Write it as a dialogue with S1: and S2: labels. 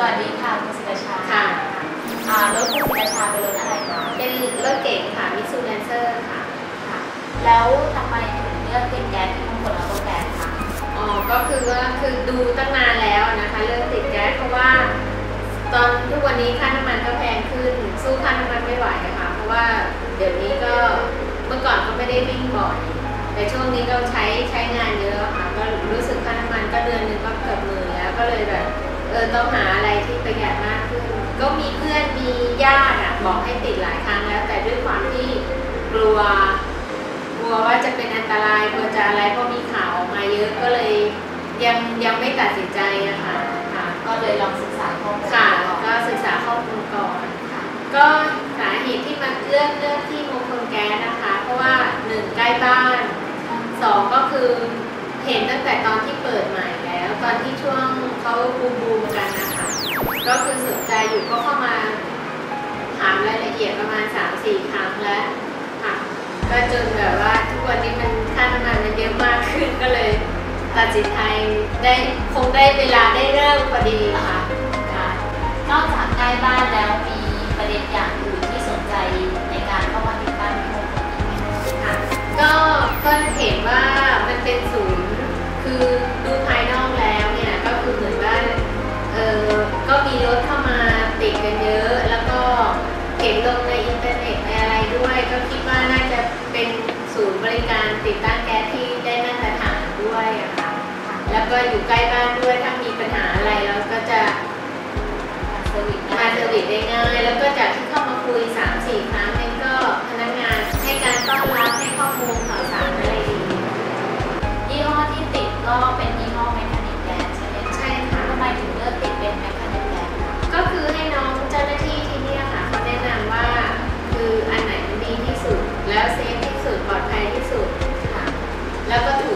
S1: สวัสดีค่ะคุณศิรชา
S2: ค่ะ
S1: อ่ารถคุณศิรชาเป็นรถอะไรคะ
S2: เป็นรถเก๋งค่ะมิซูแลนเซอร์ค่ะ
S1: ค่ะแล้วทำไมถึงเลือกติดแก๊สที่มงคลออโต้แก๊สคะ
S2: อ๋อก็คือว่าคือดูตั้งนานแล้วนะคะเรื่องติดแก๊สเพราะว่า ตอนทุกวันนี้ค่าน้ำมันก็แพงขึ้นสู้ค่าน้ำมันไม่ไหวอะค่ะเพราะว่าเดี๋ยวนี้ก็เมื่อก่อนก็ไม่ได้วิ่งบ่อยแต่ช่วงนี้ก็ใช้ใช้งานเยอะค่ะก็รู้สึกค่าน้ำมันก็เดือนหนึงก็เกือบหมื่นแล้วก็เลยแบบเออต้องหา กขึ้นก็มีเพื่อนมีญาติอะบอกให้ติดหลายครั้งแล้ว แต่ด้วยความที่กลัว กลัวว่าจะเป็นอันตรายกลัวจะอะไรเพราะมีข่าวออกมาเยอะก็เลยยังยังไม่ตัดสินใจอะค่ะค่ะ
S1: ก็เลยลองศึกษาข้อมูล
S2: ค่ะ
S1: ก่อน
S2: ก็ศึกษาข้อมูลก่อน
S1: ค่ะ
S2: ก็สาเหตุที่มาเลือกเลือกที่มงคลแก๊สนะคะ เพราะว่าหนึ่งใกล้บ้านสองก็คือเห็นตั้งแต่ตอนที่เปิดใหม่แล้ว ตอนที่ช่วงเขาบูมบูมกันนะคะ ก็คือสน ใจอยู่ก็เข้ามาถามรายละเอียดประมาณ3าสี่ครั้งแล้วค่ะก็จนแบบว่าทุกวันนี้มันค่าน้ำมันมันเยอะมากขึ้นก็เลยตัดสินใจได้คงได้เวลาได้เริ่ม
S1: ป ติดตั้ง
S2: แก๊สที่ได้มาตรฐานด้วยอะค่ะแล้วก็อยู่ใกล้บ้านด้วยถ้า แล้วก็